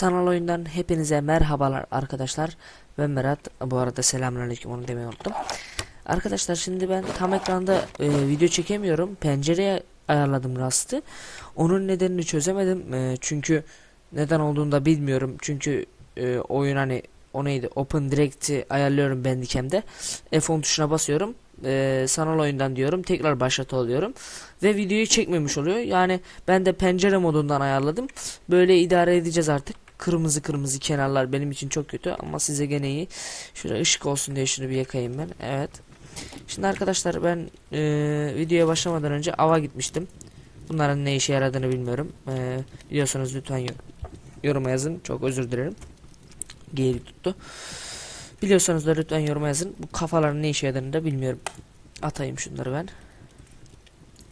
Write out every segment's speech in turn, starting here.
Sanal oyundan hepinize merhabalar arkadaşlar. Ben Berat. Bu arada selamünaleyküm onu demeyi unuttum. Arkadaşlar şimdi ben tam ekranda e, video çekemiyorum. Pencereye ayarladım rastı. Onun nedenini çözemedim. E, çünkü neden olduğunu da bilmiyorum. Çünkü e, oyun hani o neydi? Open Direct'i ayarlıyorum Bandicam'de. F10 tuşuna basıyorum. E, sanal oyundan diyorum. Tekrar başlat oluyorum. Ve videoyu çekmemiş oluyor. Yani ben de pencere modundan ayarladım. Böyle idare edeceğiz artık. Kırmızı kırmızı kenarlar benim için çok kötü ama size gene iyi. Şöyle ışık olsun diye şunu bir yakayım ben. Evet. Şimdi arkadaşlar ben e, videoya başlamadan önce ava gitmiştim. Bunların ne işe yaradığını bilmiyorum. E, biliyorsanız lütfen yor yoruma yazın. Çok özür dilerim. Geri tuttu. Biliyorsanız da lütfen yoruma yazın. Bu kafaların ne işe yaradığını da bilmiyorum. Atayım şunları ben.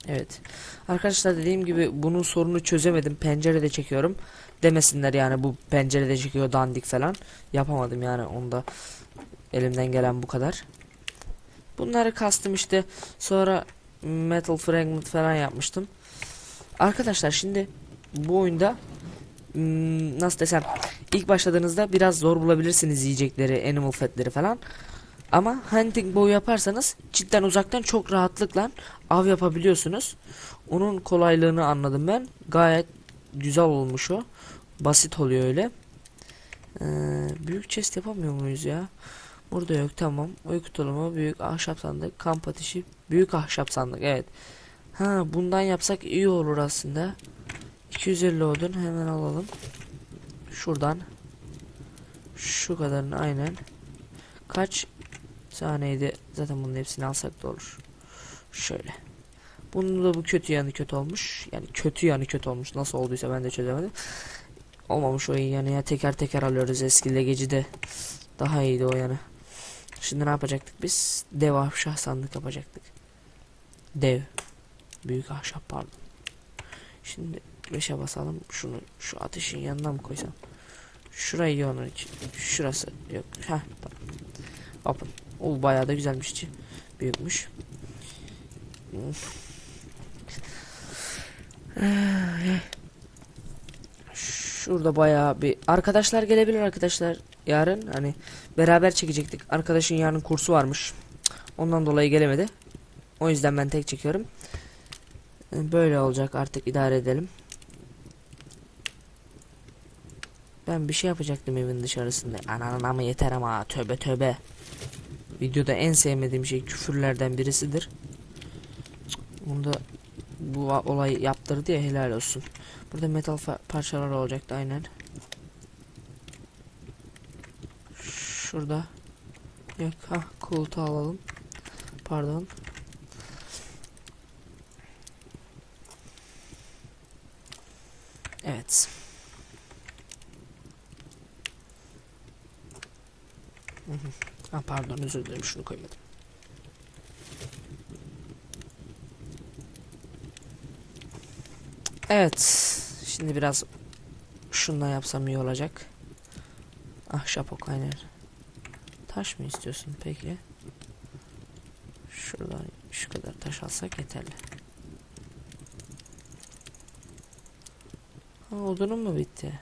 Evet. Arkadaşlar dediğim gibi bunun sorunu çözemedim. Pencerede çekiyorum. Demesinler yani bu pencerede çekiyor dandik falan. Yapamadım yani onda elimden gelen bu kadar. Bunları kastım işte. Sonra Metal Fragment falan yapmıştım. Arkadaşlar şimdi bu oyunda hmm, nasıl desem ilk başladığınızda biraz zor bulabilirsiniz yiyecekleri, animal fatleri falan. Ama hunting bow yaparsanız cidden uzaktan çok rahatlıkla av yapabiliyorsunuz. Onun kolaylığını anladım ben. Gayet güzel olmuş o. Basit oluyor öyle. Ee, büyük chest yapamıyor muyuz ya? Burada yok tamam. Uyku tulumu, büyük ahşap sandık, kamp ateşi, büyük ahşap sandık evet. Ha bundan yapsak iyi olur aslında. 250 odun hemen alalım. Şuradan. Şu kadarını aynen. Kaç saniyede zaten bunun hepsini alsak da olur. Şöyle. Bunun da bu kötü yanı kötü olmuş. Yani kötü yanı kötü olmuş. Nasıl olduysa ben de çözemedim. Olmamış o iyi yani ya teker teker alıyoruz eski legecide. Daha iyiydi o yanı. Şimdi ne yapacaktık biz? Dev ahşap sandık yapacaktık. Dev. Büyük ahşap pardon. Şimdi 5'e basalım. Şunu şu ateşin yanına mı koysam? Şurayı iyi onun için. Şurası yok. Heh tamam. Open. O bayağı da güzelmiş. Büyükmüş. Şurada bayağı bir arkadaşlar gelebilir arkadaşlar. Yarın hani beraber çekecektik. Arkadaşın yarın kursu varmış. Ondan dolayı gelemedi. O yüzden ben tek çekiyorum. Böyle olacak artık idare edelim. Ben bir şey yapacaktım evin dışarısında. Ananın ama yeter ama töbe töbe. Videoda en sevmediğim şey küfürlerden birisidir. Bunda bu olay yaptırdı ya helal olsun. Burada metal parçalar olacaktı aynen. Şurada. Yok ha koltuğu alalım. Pardon. Evet. ha pardon özür dilerim şunu koymadım. Evet. Şimdi biraz şundan yapsam iyi olacak. Ahşap ok aynen. Taş mı istiyorsun peki? Şuradan şu kadar taş alsak yeterli. Ha odunum mu bitti?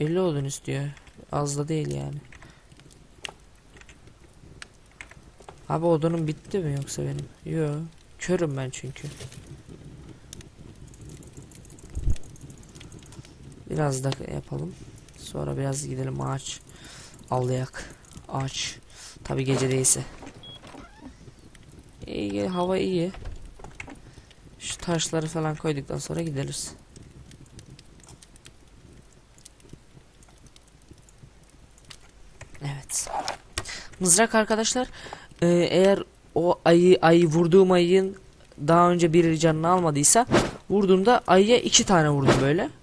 50 odun istiyor. Az da değil yani. Abi odunum bitti mi yoksa benim? Yo. Körüm ben çünkü. Biraz da yapalım. Sonra biraz gidelim ağaç avlayak. Ağaç. Tabi gece değilse. İyi hava iyi. Şu taşları falan koyduktan sonra gideriz. Evet. Mızrak arkadaşlar e, eğer o ayı ayı vurduğum ayın daha önce bir canını almadıysa vurduğumda ayıya iki tane vurdum böyle.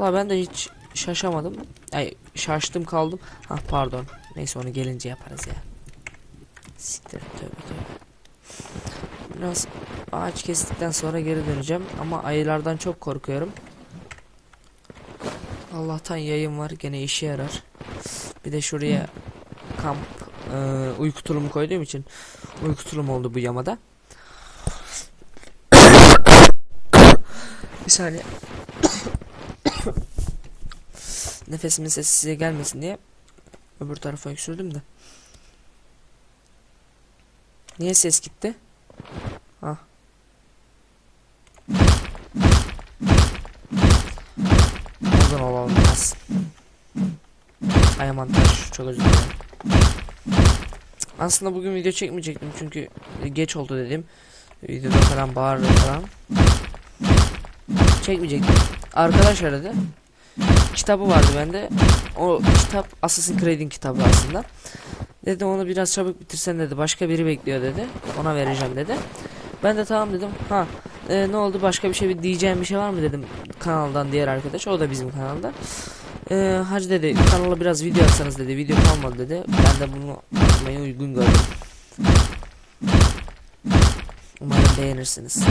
Allah ben de hiç şaşamadım. Ay şaştım kaldım. Ha pardon. Neyse onu gelince yaparız ya. Siktir tövbe tövbe. Biraz ağaç kestikten sonra geri döneceğim ama ayılardan çok korkuyorum. Allah'tan yayın var gene işe yarar. Bir de şuraya kamp e, uyku tulumu koyduğum için uyku tulumu oldu bu yamada. Bir saniye. Nefesimin sesi size gelmesin diye öbür tarafa öksürdüm de. Niye ses gitti? Ah. Oradan olalım biraz. Ay aman taş çok özür dilerim. Aslında bugün video çekmeyecektim çünkü geç oldu dedim. Videoda falan bağırdı falan. Çekmeyecektim. Arkadaş aradı. Kitabı vardı bende. O kitap Assassin's Creed'in kitabı aslında. Dedi onu biraz çabuk bitirsen dedi. Başka biri bekliyor dedi. Ona vereceğim dedi. Ben de tamam dedim. Ha e, ne oldu başka bir şey bir diyeceğim bir şey var mı dedim kanaldan diğer arkadaş. O da bizim kanalda. E, hacı dedi kanala biraz video atsanız dedi. Video kalmadı dedi. Ben de bunu atmayı uygun gördüm. Umarım beğenirsiniz.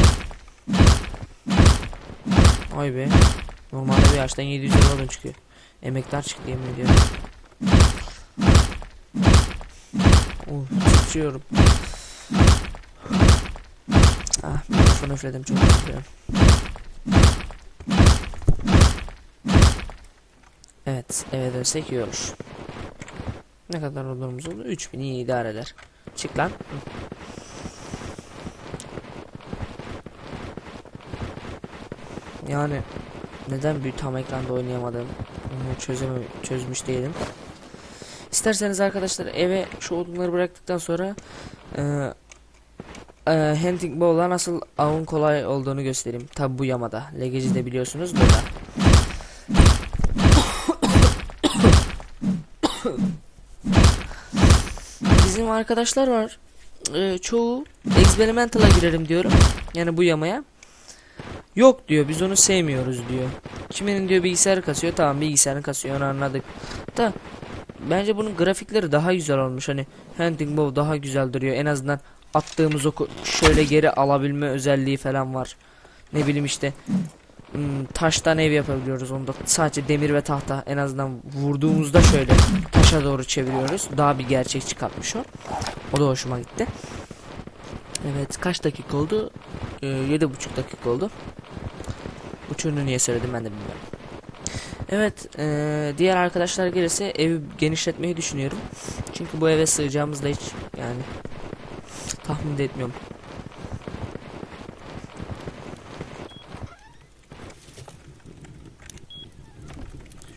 Ay be. Normalde bir yaştan 700 euro çıkıyor. Emektar çıktı yemin ediyorum. Oh, sıçıyorum. Ah, mikrofonu üfledim çok dilerim. Evet, eve dönsek iyi. Ne kadar olurumuz oldu? 3000 iyi idare eder. Çık lan. Yani neden bir tam ekranda oynayamadım? Onu çözeme çözmüş değilim. İsterseniz arkadaşlar eve şu odunları bıraktıktan sonra e, e, hunting bow'la nasıl avın kolay olduğunu göstereyim. Tabi bu yamada. Legeci de biliyorsunuz burada. Bizim arkadaşlar var. E, çoğu experimental'a girerim diyorum. Yani bu yamaya. Yok diyor biz onu sevmiyoruz diyor. Kiminin diyor bilgisayarı kasıyor tamam bilgisayarını kasıyor onu anladık. Da bence bunun grafikleri daha güzel olmuş hani Hunting Bow daha güzel duruyor en azından attığımız oku şöyle geri alabilme özelliği falan var. Ne bileyim işte hmm, taştan ev yapabiliyoruz onda sadece demir ve tahta en azından vurduğumuzda şöyle taşa doğru çeviriyoruz daha bir gerçek çıkartmış o. O da hoşuma gitti. Evet kaç dakika oldu? Ee, yedi buçuk dakika oldu. Uçurunu niye söyledim ben de bilmiyorum. Evet ee, diğer arkadaşlar gelirse evi genişletmeyi düşünüyorum. Çünkü bu eve sığacağımızda hiç yani tahmin de etmiyorum.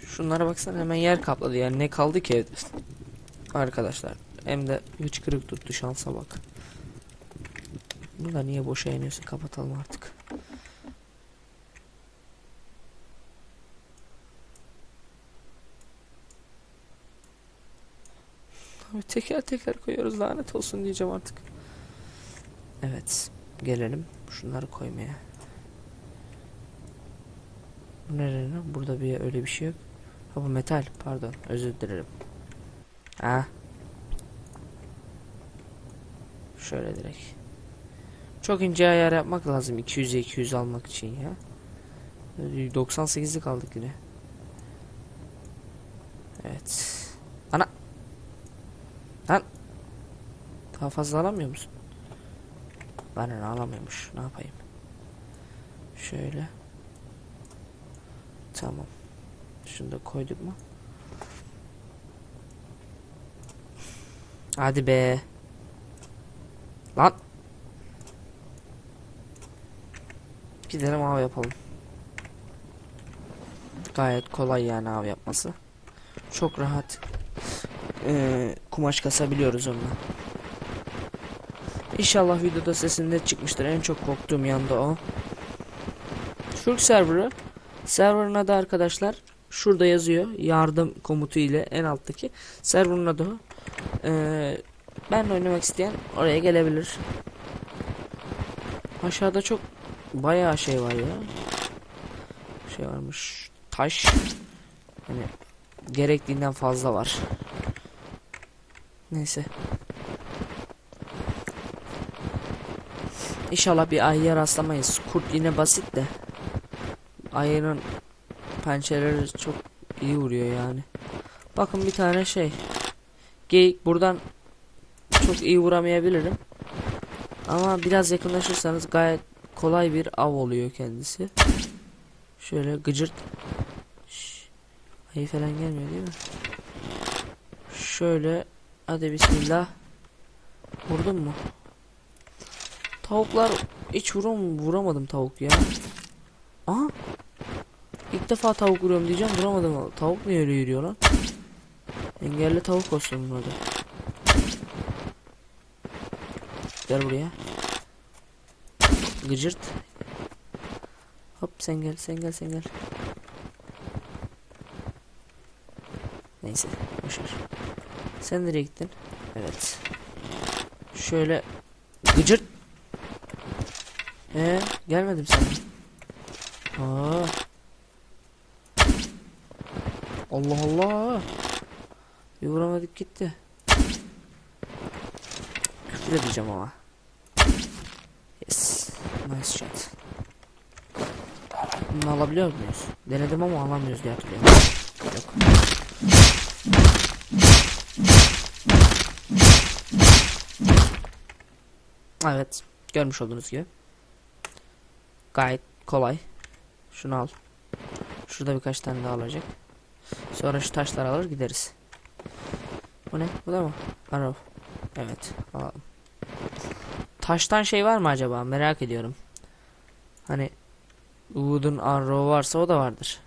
Şunlara baksana hemen yer kapladı yani ne kaldı ki evde. Arkadaşlar hem de hıçkırık tuttu şansa bak. Bunu da niye boşa iniyorsun kapatalım artık. Abi teker teker koyuyoruz lanet olsun diyeceğim artık. Evet gelelim şunları koymaya. Bu ne lan? Burada bir öyle bir şey yok. Ha bu metal pardon özür dilerim. Ha. Şöyle direkt. Çok ince ayar yapmak lazım 200'e 200 almak için ya. 98'li kaldık yine. Evet. Ana. Lan. Daha fazla alamıyor musun? Bana ne alamıyormuş. Ne yapayım? Şöyle. Tamam. Şunu da koyduk mu? Hadi be. Lan. Gidelim av yapalım. Gayet kolay yani av yapması. Çok rahat ee, kumaş kasabiliyoruz onunla. İnşallah videoda sesinde çıkmıştır. En çok korktuğum yanda o. Türk serverı. Server'ın adı arkadaşlar şurada yazıyor. Yardım komutu ile en alttaki. Server'ın adı o. Ee, ben oynamak isteyen oraya gelebilir. Aşağıda çok bayağı şey var ya. Şey varmış. Taş. Hani gerektiğinden fazla var. Neyse. İnşallah bir ayıya rastlamayız. Kurt yine basit de. Ayının pençeleri çok iyi vuruyor yani. Bakın bir tane şey. Geyik buradan çok iyi vuramayabilirim. Ama biraz yakınlaşırsanız gayet kolay bir av oluyor kendisi. Şöyle gıcırt. Şş. Ayı falan gelmiyor değil mi? Şöyle hadi bismillah. Vurdun mu? Tavuklar hiç vuram vuramadım tavuk ya. Aha. İlk defa tavuk vuruyorum diyeceğim vuramadım. Tavuk niye öyle yürüyor lan? Engelli tavuk olsun bunun adı. Gel buraya. Gıcırt. Hop sen gel sen gel sen gel. Neyse boşver. Sen nereye gittin? Evet. Şöyle gıcırt. Ee, gelmedim sana. Aa. Allah Allah. Bir vuramadık gitti. Küfür edeceğim ama. Nice shot. Bunu alabiliyor muyuz? Denedim ama alamıyoruz diye hatırlıyorum. Yok. Evet. Görmüş olduğunuz gibi. Gayet kolay. Şunu al. Şurada birkaç tane daha olacak. Sonra şu taşları alır gideriz. Bu ne? Bu da mı? Arrow. Evet. Alalım. Taştan şey var mı acaba? Merak ediyorum. Hani Wood'un arrow varsa o da vardır.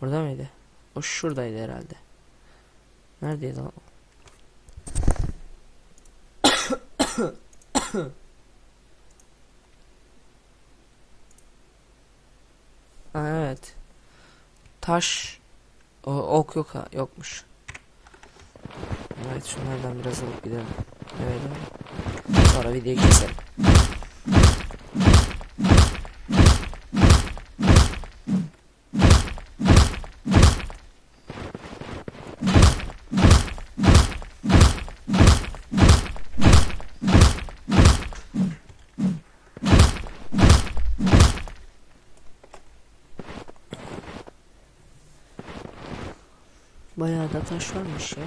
Burada mıydı? O şuradaydı herhalde. Neredeydi o? Evet. Taş o, ok yok ha, yokmuş. Evet şunlardan biraz alıp gidelim. Evet. evet. Sonra videoyu keselim. Bayağı da taş varmış ya.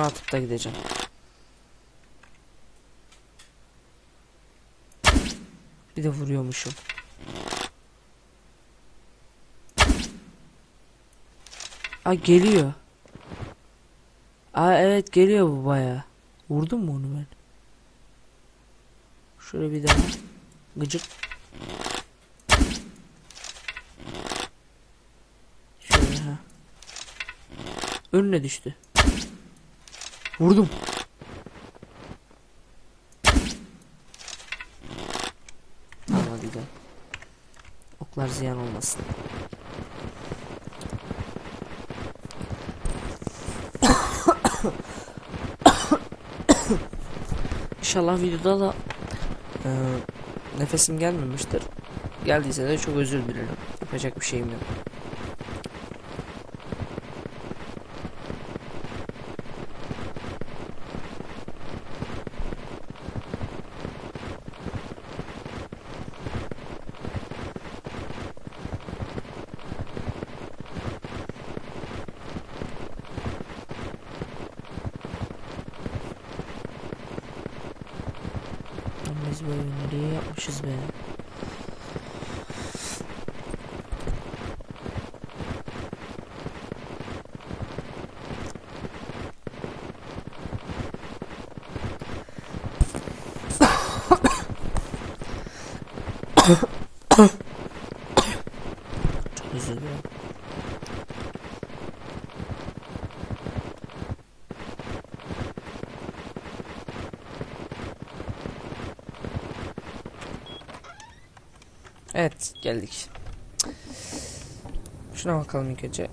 Şunu atıp da gideceğim. Bir de vuruyormuşum. Aa geliyor. Aa evet geliyor bu baya. Vurdum mu onu ben? Şöyle bir daha. Gıcık. Şöyle ha. Önüne düştü. Vurdum. Tamam hadi. Oklar ziyan olmasın. İnşallah videoda da e, nefesim gelmemiştir. Geldiyse de çok özür dilerim. Yapacak bir şeyim yok. Lan Biz böyle nereye yapmışız be? Çok özür dilerim. Evet geldik. Şuna bakalım ilk önce.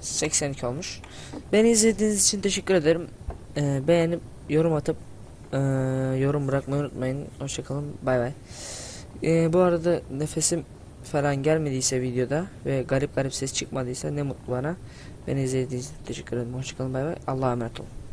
82 olmuş. Beni izlediğiniz için teşekkür ederim. Ee, beğenip yorum atıp Ee, yorum bırakmayı unutmayın. Hoşçakalın. Bay bay. Ee, bu arada nefesim falan gelmediyse videoda ve garip garip ses çıkmadıysa ne mutlu bana. Beni izlediğiniz için teşekkür ederim. Hoşçakalın. Bay bay. Allah'a emanet olun.